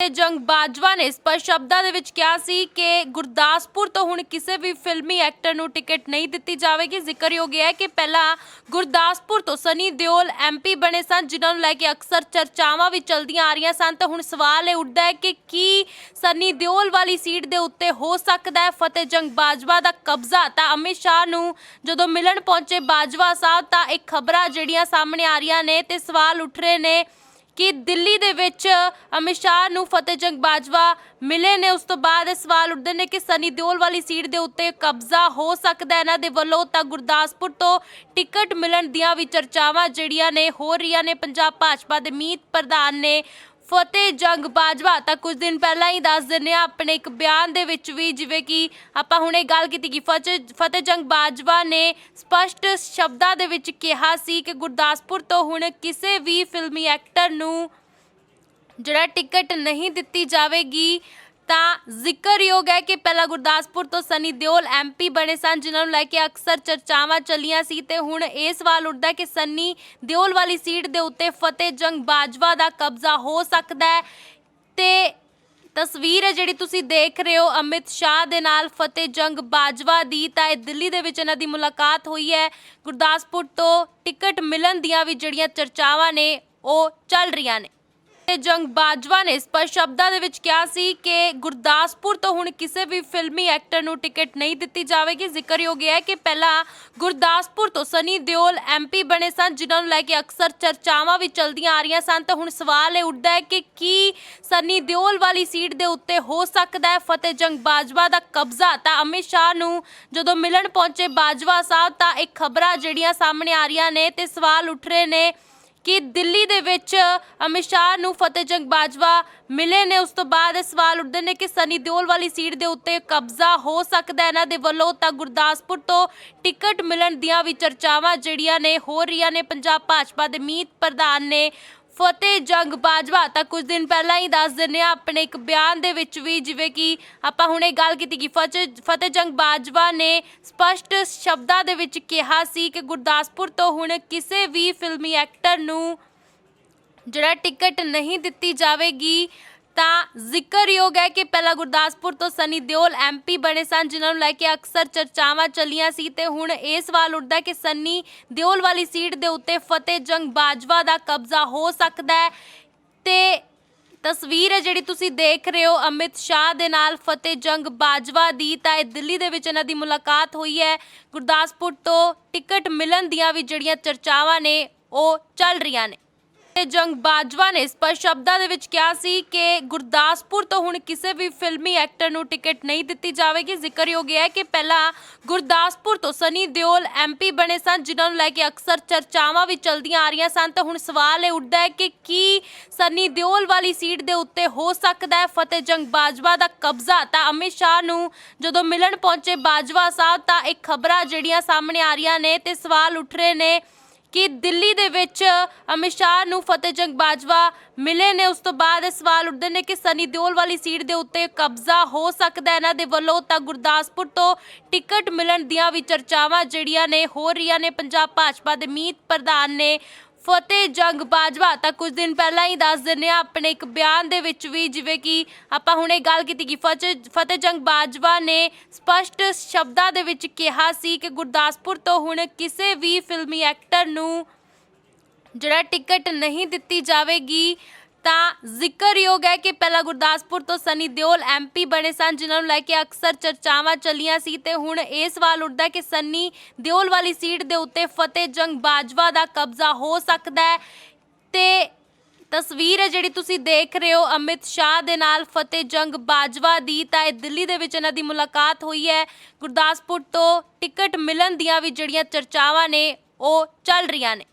ਤੇ ਜੰਗ ਬਾਜਵਾ ਨੇ ਸਪਸ਼ਟ ਸ਼ਬਦਾਂ ਦੇ ਵਿੱਚ ਕਿਹਾ ਸੀ ਕਿ ਗੁਰਦਾਸਪੁਰ ਤੋਂ ਹੁਣ ਕਿਸੇ ਵੀ ਫਿਲਮੀ ਐਕਟਰ ਨੂੰ ਟਿਕਟ ਨਹੀਂ ਦਿੱਤੀ ਜਾਵੇਗੀ। ਜ਼ਿਕਰਯੋਗ ਹੈ ਕਿ ਪਹਿਲਾਂ ਗੁਰਦਾਸਪੁਰ ਤੋਂ ਸਨੀ ਦਿਓਲ ਐਮਪੀ ਬਣੇ ਸਨ, ਜਿਨ੍ਹਾਂ ਨੂੰ ਲੈ ਕੇ ਅਕਸਰ ਚਰਚਾਵਾਂ ਵੀ ਚਲਦੀਆਂ ਆ ਰਹੀਆਂ ਸਨ। ਤਾਂ ਹੁਣ ਸਵਾਲ ਇਹ ਉੱਠਦਾ ਹੈ ਕਿ ਕੀ ਸਨੀ ਦਿਓਲ ਵਾਲੀ ਸੀਟ ਦੇ ਉੱਤੇ ਹੋ ਸਕਦਾ ਹੈ ਫਤਿਹ ਜੰਗ ਬਾਜਵਾ ਦਾ ਕਬਜ਼ਾ? ਤਾਂ ਅਮਿਤ ਸ਼ਾਹ ਨੂੰ ਜਦੋਂ ਮਿਲਣ ਪਹੁੰਚੇ ਬਾਜਵਾ ਸਾਹਿਬ, ਤਾਂ ਇਹ ਖਬਰਾਂ ਜਿਹੜੀਆਂ ਸਾਹਮਣੇ ਆ ਰਹੀਆਂ ਨੇ ਤੇ ਸਵਾਲ ਉੱਠ ਰਹੇ ਨੇ ਕਿ ਦਿੱਲੀ ਦੇ ਵਿੱਚ ਅਮਿਤ ਸ਼ਾਹ ਨੂੰ ਫਤਿਹ ਜੰਗ ਬਾਜਵਾ ਮਿਲੇ ਨੇ। ਉਸ ਤੋਂ ਬਾਅਦ ਇਹ ਸਵਾਲ ਉੱਠਦੇ ਨੇ ਕਿ ਸਨੀ ਦਿਓਲ ਵਾਲੀ ਸੀਟ ਦੇ ਉੱਤੇ ਕਬਜ਼ਾ ਹੋ ਸਕਦਾ ਹੈ। ਇਹਨਾਂ ਦੇ ਵੱਲੋਂ ਤਾਂ ਗੁਰਦਾਸਪੁਰ ਤੋਂ ਟਿਕਟ ਮਿਲਣ ਦੀਆਂ ਵੀ ਚਰਚਾਵਾਂ ਜਿਹੜੀਆਂ ਨੇ ਹੋ ਰਹੀਆਂ ਨੇ। ਪੰਜਾਬ ਭਾਜਪਾ ਦੇ ਮੀਤ ਪ੍ਰਧਾਨ ਨੇ ਫਤਿਹ ਜੰਗ ਬਾਜਵਾ, ਤਾਂ ਕੁਝ ਦਿਨ ਪਹਿਲਾਂ ਹੀ ਦੱਸ ਦਿੰਦੇ ਆ ਆਪਣੇ ਇੱਕ ਬਿਆਨ ਦੇ ਵਿੱਚ ਵੀ ਜਿਵੇਂ ਕਿ ਆਪਾਂ ਹੁਣੇ ਗੱਲ ਕੀਤੀ ਕਿ ਫਤਿਹ ਫਤਿਹ ਜੰਗ ਬਾਜਵਾ ਨੇ ਸਪਸ਼ਟ ਸ਼ਬਦਾਂ ਦੇ ਵਿੱਚ ਕਿਹਾ ਸੀ ਕਿ ਗੁਰਦਾਸਪੁਰ ਤੋਂ ਹੁਣ ਕਿਸੇ ਵੀ ਫਿਲਮੀ ਐਕਟਰ ਨੂੰ ਜਿਹੜਾ ਟਿਕਟ ਨਹੀਂ ਦਿੱਤੀ ਜਾਵੇਗੀ। ਤਾਂ ਜ਼ਿਕਰਯੋਗ ਹੈ ਕਿ ਪਹਿਲਾਂ ਗੁਰਦਾਸਪੁਰ ਤੋਂ ਸਨੀ ਦਿਓਲ ਐਮਪੀ ਬਣੇ ਸਨ, ਜਿਨ੍ਹਾਂ ਨੂੰ ਲੈ ਕੇ ਅਕਸਰ ਚਰਚਾਵਾਂ ਚੱਲੀਆਂ ਸੀ ਤੇ ਹੁਣ ਇਹ ਸਵਾਲ ਉੱਠਦਾ ਕਿ ਸਨੀ ਦਿਓਲ ਵਾਲੀ ਸੀਟ ਦੇ ਉੱਤੇ ਫਤਿਹ ਜੰਗ ਬਾਜਵਾ ਦਾ ਕਬਜ਼ਾ ਹੋ ਸਕਦਾ ਹੈ। ਤੇ ਤਸਵੀਰ ਹੈ ਜਿਹੜੀ ਤੁਸੀਂ ਦੇਖ ਰਹੇ ਹੋ, ਅਮਿਤ ਸ਼ਾਹ ਦੇ ਨਾਲ ਫਤਿਹ ਜੰਗ ਬਾਜਵਾ ਦੀ, ਤਾਂ ਇਹ ਦਿੱਲੀ ਦੇ ਵਿੱਚ ਇਹਨਾਂ ਦੀ ਮੁਲਾਕਾਤ ਹੋਈ ਹੈ। ਗੁਰਦਾਸਪੁਰ ਤੋਂ ਟਿਕਟ ਮਿਲਣ ਦੀਆਂ ਵੀ ਜਿਹੜੀਆਂ ਚਰਚਾਵਾਂ ਨੇ, ਉਹ ਚੱਲ ਰਹੀਆਂ ਨੇ। ਜੰਗ ਬਾਜਵਾ ਨੇ ਸਪਸ਼ਟ ਸ਼ਬਦਾਂ ਦੇ ਵਿੱਚ ਕਿਹਾ ਸੀ ਕਿ ਗੁਰਦਾਸਪੁਰ ਤੋਂ ਹੁਣ ਕਿਸੇ ਵੀ ਫਿਲਮੀ ਐਕਟਰ ਨੂੰ ਟਿਕਟ ਨਹੀਂ ਦਿੱਤੀ ਜਾਵੇਗੀ। ਜ਼ਿਕਰਯੋਗ ਹੈ ਕਿ ਪਹਿਲਾਂ ਗੁਰਦਾਸਪੁਰ ਤੋਂ ਸਨੀ ਦਿਓਲ ਐਮਪੀ ਬਣੇ ਸਨ, ਜਿਨ੍ਹਾਂ ਨੂੰ ਲੈ ਕੇ ਅਕਸਰ ਚਰਚਾਵਾਂ ਵੀ ਚਲਦੀਆਂ ਆ ਰਹੀਆਂ ਸਨ। ਤਾਂ ਹੁਣ ਸਵਾਲ ਇਹ ਉੱਠਦਾ ਹੈ ਕਿ ਕੀ ਸਨੀ ਦਿਓਲ ਵਾਲੀ ਸੀਟ ਦੇ ਉੱਤੇ ਹੋ ਸਕਦਾ ਹੈ ਫਤਿਹ ਜੰਗ ਬਾਜਵਾ ਦਾ ਕਬਜ਼ਾ? ਤਾਂ ਅਮਿਤ ਸ਼ਾਹ ਨੂੰ ਜਦੋਂ ਮਿਲਣ ਪਹੁੰਚੇ ਬਾਜਵਾ ਸਾਹਿਬ, ਤਾਂ ਇਹ ਖਬਰਾਂ ਜਿਹੜੀਆਂ ਸਾਹਮਣੇ ਆ ਰਹੀਆਂ ਨੇ ਤੇ ਸਵਾਲ ਉੱਠ ਰਹੇ ਨੇ ਕਿ ਦਿੱਲੀ ਦੇ ਵਿੱਚ ਅਮਿਤ ਸ਼ਾਹ ਨੂੰ ਫਤਿਹਜੰਗ ਬਾਜਵਾ ਮਿਲੇ ਨੇ। ਉਸ ਤੋਂ ਬਾਅਦ ਇਹ ਸਵਾਲ ਉੱਠਦੇ ਨੇ ਕਿ ਸਨੀ ਦਿਓਲ ਵਾਲੀ ਸੀਟ ਦੇ ਉੱਤੇ ਕਬਜ਼ਾ ਹੋ ਸਕਦਾ ਹੈ। ਇਹਨਾਂ ਦੇ ਵੱਲੋਂ ਤਾਂ ਗੁਰਦਾਸਪੁਰ ਤੋਂ ਟਿਕਟ ਮਿਲਣ ਦੀਆਂ ਵੀ ਚਰਚਾਵਾਂ ਜਿਹੜੀਆਂ ਨੇ ਹੋ ਰਹੀਆਂ ਨੇ। ਪੰਜਾਬ ਭਾਜਪਾ ਦੇ ਮੀਤ ਪ੍ਰਧਾਨ ਨੇ ਫਤਿਹ ਜੰਗ ਬਾਜਵਾ, ਤਾਂ ਕੁਝ ਦਿਨ ਪਹਿਲਾਂ ਹੀ ਦੱਸ ਦਿੰਦੇ ਆ ਆਪਣੇ ਇੱਕ ਬਿਆਨ ਦੇ ਵਿੱਚ ਵੀ ਜਿਵੇਂ ਕਿ ਆਪਾਂ ਹੁਣੇ ਗੱਲ ਕੀਤੀ ਕਿ ਫਤਿਹ ਫਤਿਹ ਜੰਗ ਬਾਜਵਾ ਨੇ ਸਪਸ਼ਟ ਸ਼ਬਦਾਂ ਦੇ ਵਿੱਚ ਕਿਹਾ ਸੀ ਕਿ ਗੁਰਦਾਸਪੁਰ ਤੋਂ ਹੁਣ ਕਿਸੇ ਵੀ ਫਿਲਮੀ ਐਕਟਰ ਨੂੰ ਜਿਹੜਾ ਟਿਕਟ ਨਹੀਂ ਦਿੱਤੀ ਜਾਵੇਗੀ। ਤਾਂ ਜ਼ਿਕਰਯੋਗ ਹੈ ਕਿ ਪਹਿਲਾਂ ਗੁਰਦਾਸਪੁਰ ਤੋਂ ਸਨੀ ਦਿਓਲ ਐਮਪੀ ਬਣੇ ਸਨ, ਜਿਨ੍ਹਾਂ ਨੂੰ ਲੈ ਕੇ ਅਕਸਰ ਚਰਚਾਵਾਂ ਚੱਲੀਆਂ ਸੀ ਤੇ ਹੁਣ ਇਹ ਸਵਾਲ ਉੱਠਦਾ ਕਿ ਸਨੀ ਦਿਓਲ ਵਾਲੀ ਸੀਟ ਦੇ ਉੱਤੇ ਫਤਿਹ ਜੰਗ ਬਾਜਵਾ ਦਾ ਕਬਜ਼ਾ ਹੋ ਸਕਦਾ ਹੈ। ਤੇ ਤਸਵੀਰ ਹੈ ਜਿਹੜੀ ਤੁਸੀਂ ਦੇਖ ਰਹੇ ਹੋ, ਅਮਿਤ ਸ਼ਾਹ ਦੇ ਨਾਲ ਫਤਿਹ ਜੰਗ ਬਾਜਵਾ ਦੀ, ਤਾਂ ਇਹ ਦਿੱਲੀ ਦੇ ਵਿੱਚ ਇਹਨਾਂ ਦੀ ਮੁਲਾਕਾਤ ਹੋਈ ਹੈ। ਗੁਰਦਾਸਪੁਰ ਤੋਂ ਟਿਕਟ ਮਿਲਣ ਦੀਆਂ ਵੀ ਜਿਹੜੀਆਂ ਚਰਚਾਵਾਂ ਨੇ, ਉਹ ਚੱਲ ਰਹੀਆਂ ਨੇ। ਜੰਗ ਬਾਜਵਾ ਨੇ ਸਪਸ਼ਟ ਸ਼ਬਦਾਂ ਦੇ ਵਿੱਚ ਕਿਹਾ ਸੀ ਕਿ ਗੁਰਦਾਸਪੁਰ ਤੋਂ ਹੁਣ ਕਿਸੇ ਵੀ ਫਿਲਮੀ ਐਕਟਰ ਨੂੰ ਟਿਕਟ ਨਹੀਂ ਦਿੱਤੀ ਜਾਵੇਗੀ। ਜ਼ਿਕਰਯੋਗ ਹੈ ਕਿ ਪਹਿਲਾਂ ਗੁਰਦਾਸਪੁਰ ਤੋਂ ਸਨੀ ਦਿਓਲ ਐਮਪੀ ਬਣੇ ਸਨ, ਜਿਨ੍ਹਾਂ ਨੂੰ ਲੈ ਕੇ ਅਕਸਰ ਚਰਚਾਵਾਂ ਵੀ ਚਲਦੀਆਂ ਆ ਰਹੀਆਂ ਸਨ। ਤਾਂ ਹੁਣ ਸਵਾਲ ਇਹ ਉੱਠਦਾ ਹੈ ਕਿ ਕੀ ਸਨੀ ਦਿਓਲ ਵਾਲੀ ਸੀਟ ਦੇ ਉੱਤੇ ਹੋ ਸਕਦਾ ਹੈ ਫਤਿਹ ਜੰਗ ਬਾਜਵਾ ਦਾ ਕਬਜ਼ਾ? ਤਾਂ ਅਮਿਤ ਸ਼ਾਹ ਨੂੰ ਜਦੋਂ ਮਿਲਣ ਪਹੁੰਚੇ ਬਾਜਵਾ ਸਾਹਿਬ, ਤਾਂ ਇਹ ਖਬਰਾਂ ਜਿਹੜੀਆਂ ਸਾਹਮਣੇ ਆ ਰਹੀਆਂ ਨੇ ਤੇ ਸਵਾਲ ਉੱਠ ਰਹੇ ਨੇ ਕਿ ਦਿੱਲੀ ਦੇ ਵਿੱਚ ਅਮਿਤ ਸ਼ਾਹ ਨੂੰ ਫਤਿਹ ਜੰਗ ਬਾਜਵਾ ਮਿਲੇ ਨੇ। ਉਸ ਤੋਂ ਬਾਅਦ ਇਹ ਸਵਾਲ ਉੱਠਦੇ ਨੇ ਕਿ ਸਨੀ ਦਿਓਲ ਵਾਲੀ ਸੀਟ ਦੇ ਉੱਤੇ ਕਬਜ਼ਾ ਹੋ ਸਕਦਾ ਇਹਨਾਂ ਦੇ ਵੱਲੋਂ ਤਾਂ ਗੁਰਦਾਸਪੁਰ ਤੋਂ ਟਿਕਟ ਮਿਲਣ ਦੀਆਂ ਵੀ ਚਰਚਾਵਾਂ ਜਿਹੜੀਆਂ ਨੇ ਹੋ ਰਹੀਆਂ ਨੇ। ਪੰਜਾਬ ਭਾਜਪਾ ਦੇ ਮੀਤ ਪ੍ਰਧਾਨ ਨੇ ਫਤਿਹ ਜੰਗ ਬਾਜਵਾ ਤਾਂ ਕੁਝ ਦਿਨ ਪਹਿਲਾਂ ਹੀ ਦੱਸ ਦਿੰਦੇ ਆ ਆਪਣੇ ਇੱਕ ਬਿਆਨ ਦੇ ਵਿੱਚ ਵੀ, ਜਿਵੇਂ ਕਿ ਆਪਾਂ ਹੁਣੇ ਗੱਲ ਕੀਤੀ ਕਿ ਫਤਿਹ ਫਤਿਹ ਜੰਗ ਬਾਜਵਾ ਨੇ ਸਪਸ਼ਟ ਸ਼ਬਦਾਂ ਦੇ ਵਿੱਚ ਕਿਹਾ ਸੀ ਕਿ ਗੁਰਦਾਸਪੁਰ ਤੋਂ ਹੁਣ ਕਿਸੇ ਵੀ ਫਿਲਮੀ ਐਕਟਰ ਨੂੰ ਜਿਹੜਾ ਟਿਕਟ ਨਹੀਂ ਦਿੱਤੀ ਜਾਵੇਗੀ। ਤਾਂ ਜ਼ਿਕਰਯੋਗ ਹੈ ਕਿ ਪਹਿਲਾਂ ਗੁਰਦਾਸਪੁਰ ਤੋਂ ਸਨੀ ਦਿਓਲ ਐਮਪੀ ਬਣੇ ਸਨ, ਜਿਨ੍ਹਾਂ ਨੂੰ ਲੈ ਕੇ ਅਕਸਰ ਚਰਚਾਵਾਂ ਚੱਲੀਆਂ ਸੀ ਤੇ ਹੁਣ ਇਹ ਸਵਾਲ ਉੱਠਦਾ ਕਿ ਸਨੀ ਦਿਓਲ ਵਾਲੀ ਸੀਟ ਦੇ ਉੱਤੇ ਫਤਿਹ ਜੰਗ ਬਾਜਵਾ ਦਾ ਕਬਜ਼ਾ ਹੋ ਸਕਦਾ ਹੈ। ਤੇ ਤਸਵੀਰ ਹੈ ਜਿਹੜੀ ਤੁਸੀਂ ਦੇਖ ਰਹੇ ਹੋ, ਅਮਿਤ ਸ਼ਾਹ ਦੇ ਨਾਲ ਫਤਿਹ ਜੰਗ ਬਾਜਵਾ ਦੀ, ਤਾਂ ਇਹ ਦਿੱਲੀ ਦੇ ਵਿੱਚ ਇਹਨਾਂ ਦੀ ਮੁਲਾਕਾਤ ਹੋਈ ਹੈ। ਗੁਰਦਾਸਪੁਰ ਤੋਂ ਟਿਕਟ ਮਿਲਣ ਦੀਆਂ ਵੀ ਜਿਹੜੀਆਂ ਚਰਚਾਵਾਂ ਨੇ, ਉਹ ਚੱਲ ਰਹੀਆਂ ਨੇ।